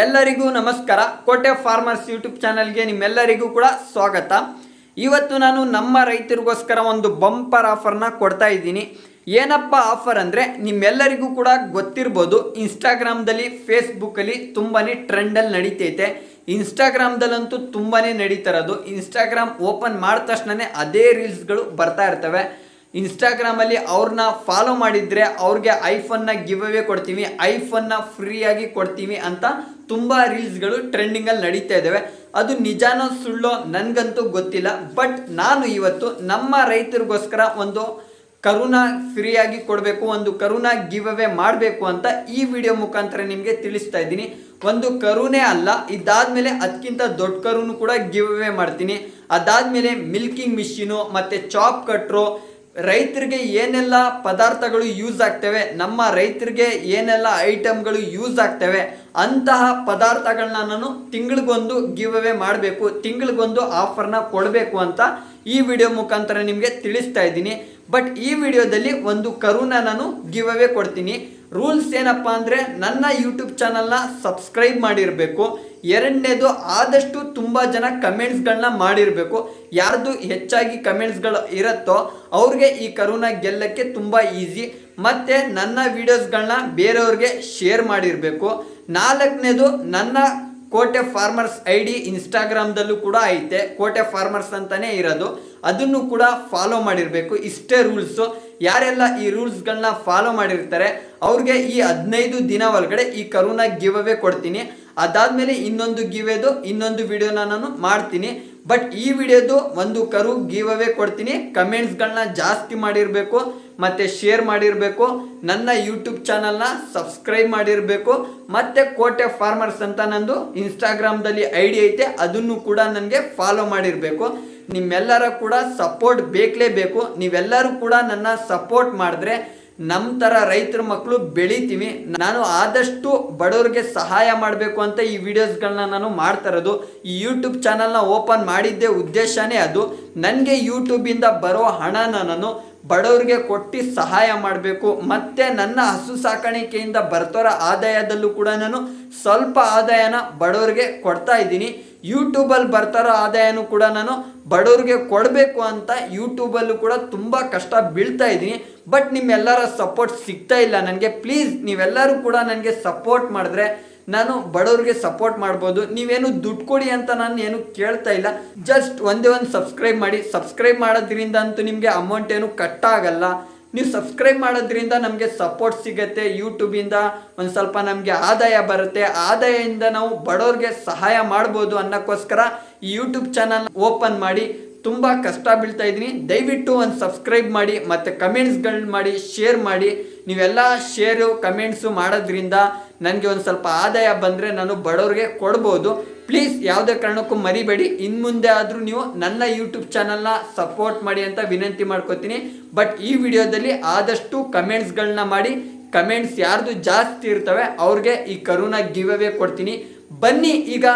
ಎಲ್ಲರಿಗೂ ನಮಸ್ಕಾರ. ಕೋಟೆ ಫಾರ್ಮರ್ಸ್ ಯೂಟ್ಯೂಬ್ ಚಾನಲ್ಗೆ ನಿಮ್ಮೆಲ್ಲರಿಗೂ ಕೂಡ ಸ್ವಾಗತ. ಇವತ್ತು ನಾನು ನಮ್ಮ ರೈತರಿಗೋಸ್ಕರ ಒಂದು ಬಂಪರ್ ಆಫರ್ನ ಕೊಡ್ತಾ ಇದ್ದೀನಿ. ಏನಪ್ಪ ಆಫರ್ ಅಂದರೆ ನಿಮ್ಮೆಲ್ಲರಿಗೂ ಕೂಡ ಗೊತ್ತಿರ್ಬೋದು. ಇನ್ಸ್ಟಾಗ್ರಾಮ್ದಲ್ಲಿ, ಫೇಸ್ಬುಕ್ಕಲ್ಲಿ ತುಂಬಾ ಟ್ರೆಂಡಲ್ಲಿ ನಡೀತೈತೆ. ಇನ್ಸ್ಟಾಗ್ರಾಮ್ದಲ್ಲಂತೂ ತುಂಬಾ ನಡೀತಾರದು ಇನ್ಸ್ಟಾಗ್ರಾಮ್ ಓಪನ್ ಮಾಡಿದ ತಕ್ಷಣವೇ ಅದೇ ರೀಲ್ಸ್ಗಳು ಬರ್ತಾ ಇರ್ತವೆ. ಇನ್ಸ್ಟಾಗ್ರಾಮಲ್ಲಿ ಅವ್ರನ್ನ ಫಾಲೋ ಮಾಡಿದರೆ ಅವ್ರಿಗೆ ಐಫೋನ್ನ ಗಿವ್ ಅವೇ ಕೊಡ್ತೀವಿ ಐಫೋನ್ನ ಫ್ರೀಯಾಗಿ ಕೊಡ್ತೀವಿ ಅಂತ ತುಂಬ ರೀಲ್ಸ್ಗಳು ಟ್ರೆಂಡಿಂಗಲ್ಲಿ ನಡೀತಾ ಇದ್ದಾವೆ ಅದು ನಿಜಾನೋ ಸುಳ್ಳೋ ನನಗಂತೂ ಗೊತ್ತಿಲ್ಲ ಬಟ್ ನಾನು ಇವತ್ತು ನಮ್ಮ ರೈತರಿಗೋಸ್ಕರ ಒಂದು ಕರುನ ಫ್ರೀಯಾಗಿ ಕೊಡಬೇಕು, ಒಂದು ಕರುನ ಗಿವ್ ಅವೇ ಮಾಡಬೇಕು ಅಂತ ಈ ವಿಡಿಯೋ ಮುಖಾಂತರ ನಿಮಗೆ ತಿಳಿಸ್ತಾ ಇದ್ದೀನಿ. ಒಂದು ಕರುನೇ ಅಲ್ಲ, ಇದಾದಮೇಲೆ ಅದಕ್ಕಿಂತ ದೊಡ್ಡ ಕರುನು ಕೂಡ ಗಿವ್ ಅವೇ ಮಾಡ್ತೀನಿ. ಅದಾದ್ಮೇಲೆ ಮಿಲ್ಕಿಂಗ್ ಮಿಷಿನು ಮತ್ತು ಚಾಪ್ ಕಟ್ರು ರೈತರಿಗೆ ಏನೆಲ್ಲ ಪದಾರ್ಥಗಳು ಯೂಸ್ ಆಗ್ತವೆ, ನಮ್ಮ ರೈತರಿಗೆ ಏನೆಲ್ಲ ಐಟಮ್ಗಳು ಯೂಸ್ ಆಗ್ತವೆ, ಅಂತಹ ಪದಾರ್ಥಗಳನ್ನ ನಾನು ತಿಂಗಳಿಗೊಂದು ಗಿವ್ ಅವೇ ಮಾಡಬೇಕು, ತಿಂಗಳಿಗೊಂದು ಆಫರ್ನ ಕೊಡಬೇಕು ಅಂತ ಈ ವಿಡಿಯೋ ಮುಖಾಂತರ ನಿಮಗೆ ತಿಳಿಸ್ತಾ ಇದ್ದೀನಿ. ಬಟ್ ಈ ವಿಡಿಯೋದಲ್ಲಿ ಒಂದು ಕರುನ ನಾನು ಗಿವ್ ಅವೇ ಕೊಡ್ತೀನಿ. ರೂಲ್ಸ್ ಏನಪ್ಪ ಅಂದರೆ, ನನ್ನ ಯೂಟ್ಯೂಬ್ ಚಾನಲ್ನ ಸಬ್ಸ್ಕ್ರೈಬ್ ಮಾಡಿರಬೇಕು. ಎರಡನೇದು ಆದಷ್ಟು ತುಂಬ ಜನ ಕಮೆಂಟ್ಸ್ಗಳನ್ನ ಮಾಡಿರಬೇಕು. ಯಾರ್ದು ಹೆಚ್ಚಾಗಿ ಕಮೆಂಟ್ಸ್ಗಳು ಇರುತ್ತೋ ಅವ್ರಿಗೆ ಈ ಕರೋನ ಗೆಲ್ಲಕ್ಕೆ ತುಂಬ ಈಸಿ ಮತ್ತು ನನ್ನ ವೀಡಿಯೋಸ್ಗಳನ್ನ ಬೇರೆಯವ್ರಿಗೆ ಶೇರ್ ಮಾಡಿರಬೇಕು. ನಾಲ್ಕನೇದು ನನ್ನ ಕೋಟೆ ಫಾರ್ಮರ್ಸ್ ಐ ಡಿ ಇನ್ಸ್ಟಾಗ್ರಾಮ್ದಲ್ಲೂ ಕೂಡ ಐತೆ. ಕೋಟೆ ಫಾರ್ಮರ್ಸ್ ಅಂತಲೇ ಇರೋದು. ಅದನ್ನು ಕೂಡ ಫಾಲೋ ಮಾಡಿರಬೇಕು. ಇಷ್ಟೇ ರೂಲ್ಸು. ಯಾರೆಲ್ಲ ಈ ರೂಲ್ಸ್ಗಳನ್ನ ಫಾಲೋ ಮಾಡಿರ್ತಾರೆ, ಅವ್ರಿಗೆ ಈ ಹದಿನೈದು ದಿನ ಒಳಗಡೆ ಈ ಕರೋನಾ ಗಿವ್ ಅವೇ ಕೊಡ್ತೀನಿ. ಅದಾದಮೇಲೆ ಇನ್ನೊಂದು ಗಿವೇದು ಇನ್ನೊಂದು ವಿಡಿಯೋನ ನಾನು ಮಾಡ್ತೀನಿ. ಬಟ್ ಈ ವಿಡಿಯೋದು ಒಂದು ಕರು ಗೀವ್ ಅವೇ ಕೊಡ್ತೀನಿ. ಕಮೆಂಟ್ಸ್ಗಳನ್ನ ಜಾಸ್ತಿ ಮಾಡಿರಬೇಕು, ಮತ್ತು ಶೇರ್ ಮಾಡಿರಬೇಕು. ನನ್ನ ಯೂಟ್ಯೂಬ್ ಚಾನಲ್ನ ಸಬ್ಸ್ಕ್ರೈಬ್ ಮಾಡಿರಬೇಕು. ಮತ್ತು ಕೋಟೆ ಫಾರ್ಮರ್ಸ್ ಅಂತ ನಂದು ಇನ್ಸ್ಟಾಗ್ರಾಮ್ದಲ್ಲಿ ಐ ಡಿ ಐತೆ, ಅದನ್ನು ಕೂಡ ನನಗೆ ಫಾಲೋ ಮಾಡಿರಬೇಕು. ನಿಮ್ಮೆಲ್ಲರ ಕೂಡ ಸಪೋರ್ಟ್ ಬೇಕಲೇಬೇಕು ನೀವೆಲ್ಲರೂ ಕೂಡ ನನ್ನ ಸಪೋರ್ಟ್ ಮಾಡಿದ್ರೆ ನಮ್ಮ ಥರ ರೈತರ ಮಕ್ಕಳು ಬೆಳಿತೀವಿ. ನಾನು ಆದಷ್ಟು ಬಡವ್ರಿಗೆ ಸಹಾಯ ಮಾಡಬೇಕು ಅಂತ ಈ ವಿಡಿಯೋಸ್ಗಳನ್ನ ನಾನು ಮಾಡ್ತಾ ಇರೋದು. ಈ ಯೂಟ್ಯೂಬ್ ಚಾನಲ್ನ ಓಪನ್ ಮಾಡಿದ್ದೇ ಉದ್ದೇಶನೇ ಅದು. ನನಗೆ ಯೂಟ್ಯೂಬಿಂದ ಬರೋ ಹಣನ ನಾನು ಬಡವ್ರಿಗೆ ಕೊಟ್ಟು ಸಹಾಯ ಮಾಡಬೇಕು. ಮತ್ತು ನನ್ನ ಹಸು ಸಾಕಾಣಿಕೆಯಿಂದ ಬರ್ತಾರ ಆದಾಯದಲ್ಲೂ ಕೂಡ ನಾನು ಸ್ವಲ್ಪ ಆದಾಯನ ಬಡವ್ರಿಗೆ ಕೊಡ್ತಾ ಇದ್ದೀನಿ. ಯೂಟ್ಯೂಬಲ್ಲಿ ಬರ್ತಾರೋ ಆದಾಯನೂ ಕೂಡ ನಾನು ಬಡವ್ರಿಗೆ ಕೊಡಬೇಕು ಅಂತ ಯೂಟ್ಯೂಬಲ್ಲೂ ಕೂಡ ತುಂಬ ಕಷ್ಟ ಬೀಳ್ತಾ ಇದ್ದೀನಿ. ಬಟ್ ನಿಮ್ಮೆಲ್ಲರ ಸಪೋರ್ಟ್ ಸಿಗ್ತಾ ಇಲ್ಲ ನನಗೆ. ಪ್ಲೀಸ್ ನೀವೆಲ್ಲರೂ ಕೂಡ ನನಗೆ ಸಪೋರ್ಟ್ ಮಾಡಿದ್ರೆ ನಾನು ಬಡವ್ರಿಗೆ ಸಪೋರ್ಟ್ ಮಾಡ್ಬೋದು. ನೀವೇನು ದುಡ್ಡು ಕೊಡಿ ಅಂತ ನಾನು ಏನು ಕೇಳ್ತಾ ಇಲ್ಲ. ಜಸ್ಟ್ ಒಂದೇ ಒಂದು ಸಬ್ಸ್ಕ್ರೈಬ್ ಮಾಡಿ. ಸಬ್ಸ್ಕ್ರೈಬ್ ಮಾಡೋದ್ರಿಂದ ಅಂತೂ ನಿಮಗೆ ಅಮೌಂಟ್ ಏನು ಕಟ್ ಆಗಲ್ಲ. ನೀವು ಸಬ್ಸ್ಕ್ರೈಬ್ ಮಾಡೋದ್ರಿಂದ ನಮಗೆ ಸಪೋರ್ಟ್ ಸಿಗುತ್ತೆ. ಯೂಟ್ಯೂಬಿಂದ ಒಂದು ಸ್ವಲ್ಪ ನಮಗೆ ಆದಾಯ ಬರುತ್ತೆ. ಆದಾಯದಿಂದ ನಾವು ಬಡವ್ರಿಗೆ ಸಹಾಯ ಮಾಡ್ಬೋದು ಅನ್ನೋಕ್ಕೋಸ್ಕರ ಈ ಯೂಟ್ಯೂಬ್ ಚಾನಲ್ ಓಪನ್ ಮಾಡಿ. ತುಂಬ ಕಷ್ಟ ಬೀಳ್ತಾ ಇದ್ದೀನಿ. ದಯವಿಟ್ಟು ಒಂದು ಸಬ್ಸ್ಕ್ರೈಬ್ ಮಾಡಿ, ಮತ್ತು ಕಮೆಂಟ್ಸ್ಗಳನ್ನ ಮಾಡಿ ಶೇರ್ ಮಾಡಿ. ನೀವೆಲ್ಲ ಶೇರು ಕಮೆಂಟ್ಸು ಮಾಡೋದ್ರಿಂದ ನನಗೆ ಒಂದು ಸ್ವಲ್ಪ ಆದಾಯ ಬಂದರೆ ನಾನು ಬಡವ್ರಿಗೆ ಕೊಡ್ಬೋದು. ಪ್ಲೀಸ್ ಯಾವುದೇ ಕಾರಣಕ್ಕೂ ಮರಿಬೇಡಿ. ಇನ್ನು ಮುಂದೆ ಆದರೂ ನೀವು ನನ್ನ ಯೂಟ್ಯೂಬ್ ಚಾನಲ್ನ ಸಪೋರ್ಟ್ ಮಾಡಿ ಅಂತ ವಿನಂತಿ ಮಾಡ್ಕೋತೀನಿ. ಬಟ್ ಈ ವಿಡಿಯೋದಲ್ಲಿ ಆದಷ್ಟು ಕಮೆಂಟ್ಸ್ಗಳನ್ನ ಮಾಡಿ. ಕಮೆಂಟ್ಸ್ ಯಾರ್ದು ಜಾಸ್ತಿ ಇರ್ತವೆ ಅವ್ರಿಗೆ ಈ ಕರುನ ಗಿವ್ ಅವೇ ಕೊಡ್ತೀನಿ. ಬನ್ನಿ ಈಗ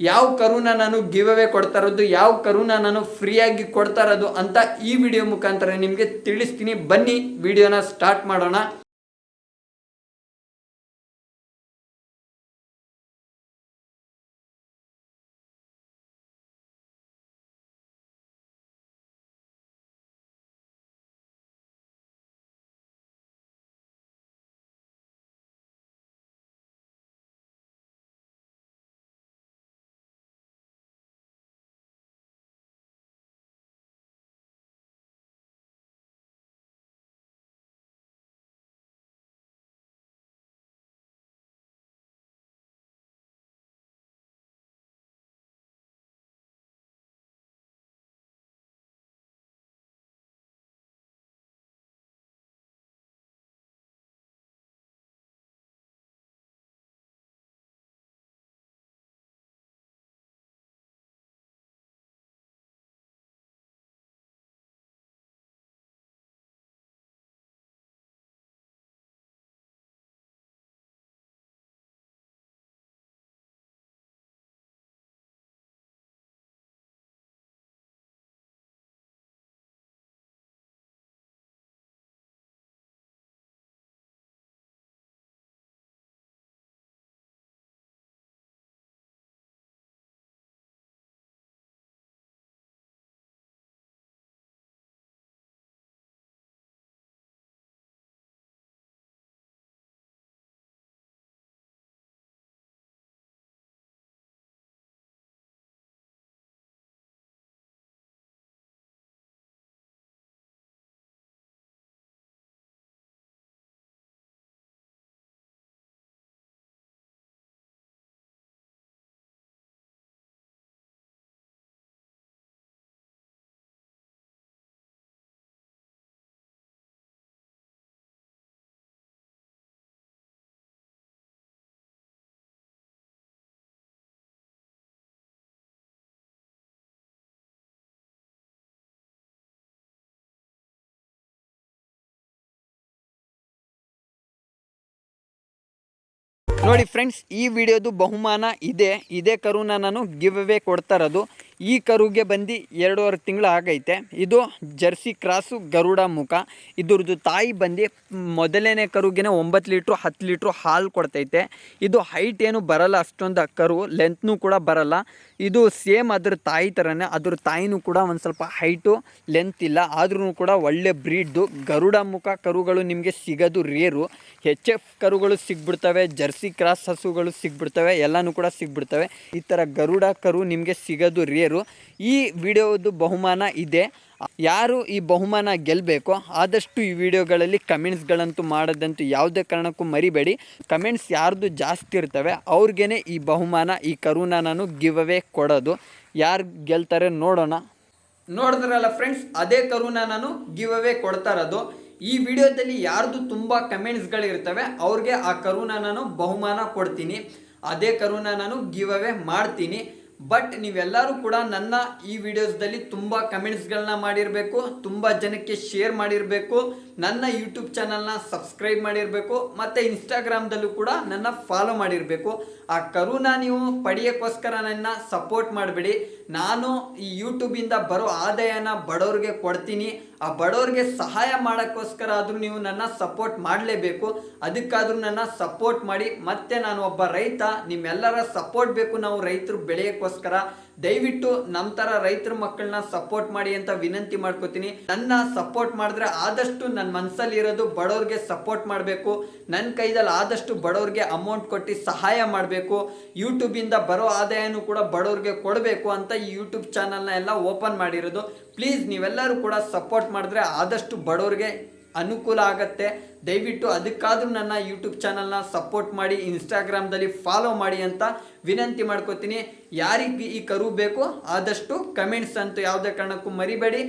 ಯಾವ ಕರುನ ನಾನು ಗಿವ್ ಅವೇ ಕೊಡ್ತಾ ಇರೋದು, ಯಾವ ಕರುನ ನಾನು ಫ್ರೀಯಾಗಿ ಕೊಡ್ತಾ ಇರೋದು ಅಂತ ಈ ವಿಡಿಯೋ ಮುಖಾಂತರ ನಿಮಗೆ ತಿಳಿಸ್ತೀನಿ. ಬನ್ನಿ ವಿಡಿಯೋನ ಸ್ಟಾರ್ಟ್ ಮಾಡೋಣ. ನೋಡಿ ಫ್ರೆಂಡ್ಸ್ ಈ ವಿಡಿಯೋದು ಬಹುಮಾನ ಇದೆ. ಇದೇ ಕರುನ ನಾನು ಗಿವ್ ಅವೇ ಕೊಡ್ತಾ ಇರೋದು. ಈ ಕರುಗೆ ಬಂದು ಎರಡೂವರೆ ತಿಂಗಳು ಆಗೈತೆ. ಇದು ಜರ್ಸಿ ಕ್ರಾಸು ಗರುಡ ಮುಖ. ಇದ್ರದ್ದು ತಾಯಿ ಬಂದು ಮೊದಲನೇ ಕರುಗೆನೇ ಒಂಬತ್ತು ಲೀಟ್ರು, ಹತ್ತು ಲೀಟ್ರು ಹಾಲು ಕೊಡ್ತೈತೆ. ಇದು ಹೈಟ್ ಏನು ಬರಲ್ಲ, ಅಷ್ಟೊಂದು ಕರು ಲೆಂತ್ನೂ ಕೂಡ ಬರಲ್ಲ. ಇದು ಸೇಮ್ ಅದ್ರ ತಾಯಿ ಥರನೇ ಅದ್ರ ತಾಯಿನೂ ಕೂಡ ಒಂದು ಸ್ವಲ್ಪ ಹೈಟು ಲೆಂತ್ ಇಲ್ಲ. ಆದ್ರೂ ಕೂಡ ಒಳ್ಳೆ ಬ್ರೀಡ್ದು ಗರುಡ ಮುಖ ಕರುಗಳು ನಿಮಗೆ ಸಿಗೋದು ರೇರು ಹೆಚ್ ಎಫ್ ಕರುಗಳು ಸಿಗ್ಬಿಡ್ತವೆ, ಜರ್ಸಿ ಕ್ರಾಸ್ ಹಸುಗಳು ಸಿಗ್ಬಿಡ್ತವೆ, ಎಲ್ಲನೂ ಕೂಡ ಸಿಗ್ಬಿಡ್ತವೆ. ಈ ಥರ ಗರುಡ ಕರು ನಿಮಗೆ ಸಿಗೋದು ರೇರು ಈ ವಿಡಿಯೋದು ಬಹುಮಾನ ಇದೆ. ಯಾರು ಈ ಬಹುಮಾನ ಗೆಲ್ಲಬೇಕೋ ಆದಷ್ಟು ಈ ವಿಡಿಯೋಗಳಲ್ಲಿ ಕಮೆಂಟ್ಸ್ಗಳಂತೂ ಮಾಡೋದಂತೂ ಯಾವುದೇ ಕಾರಣಕ್ಕೂ ಮರಿಬೇಡಿ. ಕಮೆಂಟ್ಸ್ ಯಾರ್ದು ಜಾಸ್ತಿ ಇರ್ತವೆ ಅವ್ರಿಗೇ ಈ ಬಹುಮಾನ, ಈ ಕರುನ ನಾನು ಗಿವ್ ಅವೇ ಕೊಡೋದು. ಯಾರು ಗೆಲ್ತಾರೆ ನೋಡೋಣ. ನೋಡಿದ್ರಲ್ಲ ಫ್ರೆಂಡ್ಸ್, ಅದೇ ಕರುನ ನಾನು ಗಿವ್ ಅವೇ ಕೊಡ್ತಾ ಇರೋದು. ಈ ವಿಡಿಯೋದಲ್ಲಿ ಯಾರ್ದು ತುಂಬ ಕಮೆಂಟ್ಸ್ಗಳಿರ್ತವೆ ಅವ್ರಿಗೆ ಆ ಕರುನ ನಾನು ಬಹುಮಾನ ಕೊಡ್ತೀನಿ. ಅದೇ ಕರುನ ನಾನು ಗಿವ್ ಅವೇ ಮಾಡ್ತೀನಿ. ಬಟ್ ನೀವೆಲ್ಲರೂ ಕೂಡ ನನ್ನ ಈ ವಿಡಿಯೋಸ್ದಲ್ಲಿ ತುಂಬ ಕಮೆಂಟ್ಸ್ಗಳನ್ನ ಮಾಡಿರಬೇಕು, ತುಂಬ ಜನಕ್ಕೆ ಶೇರ್ ಮಾಡಿರಬೇಕು, ನನ್ನ ಯೂಟ್ಯೂಬ್ ಚಾನಲ್ನ ಸಬ್ಸ್ಕ್ರೈಬ್ ಮಾಡಿರಬೇಕು, ಮತ್ತು ಇನ್ಸ್ಟಾಗ್ರಾಮ್ದಲ್ಲೂ ಕೂಡ ನನ್ನ ಫಾಲೋ ಮಾಡಿರಬೇಕು. ಆ ಕರುನ ನೀವು ಪಡೆಯೋಕ್ಕೋಸ್ಕರ ನನ್ನ ಸಪೋರ್ಟ್ ಮಾಡಬೇಡಿ. ನಾನು ಈ ಯೂಟ್ಯೂಬಿಂದ ಬರೋ ಆದಾಯನ ಬಡವ್ರಿಗೆ ಕೊಡ್ತೀನಿ. ಆ ಬಡವ್ರಿಗೆ ಸಹಾಯ ಮಾಡೋಕ್ಕೋಸ್ಕರ ಆದರೂ ನೀವು ನನ್ನ ಸಪೋರ್ಟ್ ಮಾಡಲೇಬೇಕು. ಅದಕ್ಕಾದರೂ ನನ್ನ ಸಪೋರ್ಟ್ ಮಾಡಿ. ಮತ್ತೆ ನಾನು ಒಬ್ಬ ರೈತ. ನಿಮ್ಮೆಲ್ಲರ ಸಪೋರ್ಟ್ ಬೇಕು. ನಾವು ರೈತರು ಬೆಳೆಯೋಕ್ಕೋಸ್ಕರ ದಯವಿಟ್ಟು ನಮ್ಮ ಥರ ರೈತರ ಮಕ್ಕಳನ್ನ ಸಪೋರ್ಟ್ ಮಾಡಿ ಅಂತ ವಿನಂತಿ ಮಾಡ್ಕೋತೀನಿ. ನನ್ನ ಸಪೋರ್ಟ್ ಮಾಡಿದ್ರೆ ಆದಷ್ಟು ನನ್ನ ಮನಸ್ಸಲ್ಲಿ ಇರೋದು ಬಡವ್ರಿಗೆ ಸಪೋರ್ಟ್ ಮಾಡಬೇಕು. ನನ್ನ ಕೈದಲ್ಲಿ ಆದಷ್ಟು ಬಡವ್ರಿಗೆ ಅಮೌಂಟ್ ಕೊಟ್ಟು ಸಹಾಯ ಮಾಡಬೇಕು. ಯೂಟ್ಯೂಬಿಂದ ಬರೋ ಆದಾಯನೂ ಕೂಡ ಬಡವ್ರಿಗೆ ಕೊಡಬೇಕು ಅಂತ ಈ ಯೂಟ್ಯೂಬ್ ಚಾನಲ್ನ ಎಲ್ಲ ಓಪನ್ ಮಾಡಿರೋದು. ಪ್ಲೀಸ್ ನೀವೆಲ್ಲರೂ ಕೂಡ ಸಪೋರ್ಟ್ ಮಾಡಿದ್ರೆ ಆದಷ್ಟು ಬಡವ್ರಿಗೆ ಅನುಕೂಲ ಆಗತ್ತೆ. ದಯವಿಟ್ಟು ಅದಕ್ಕಾದ್ರೂ ನನ್ನ ಯೂಟ್ಯೂಬ್ ಚಾನಲ್ನ ಸಪೋರ್ಟ್ ಮಾಡಿ ಇನ್ಸ್ಟಾಗ್ರಾಮ್ದಲ್ಲಿ ಫಾಲೋ ಮಾಡಿ ಅಂತ ವಿನಂತಿ ಮಾಡ್ಕೋತೀನಿ. ಯಾರಿಗೆ ಈ ಕರು ಬೇಕು ಆದಷ್ಟು ಕಮೆಂಟ್ಸ್ ಅಂತೂ ಯಾವುದೇ ಕಾರಣಕ್ಕೂ ಮರಿಬೇಡಿ.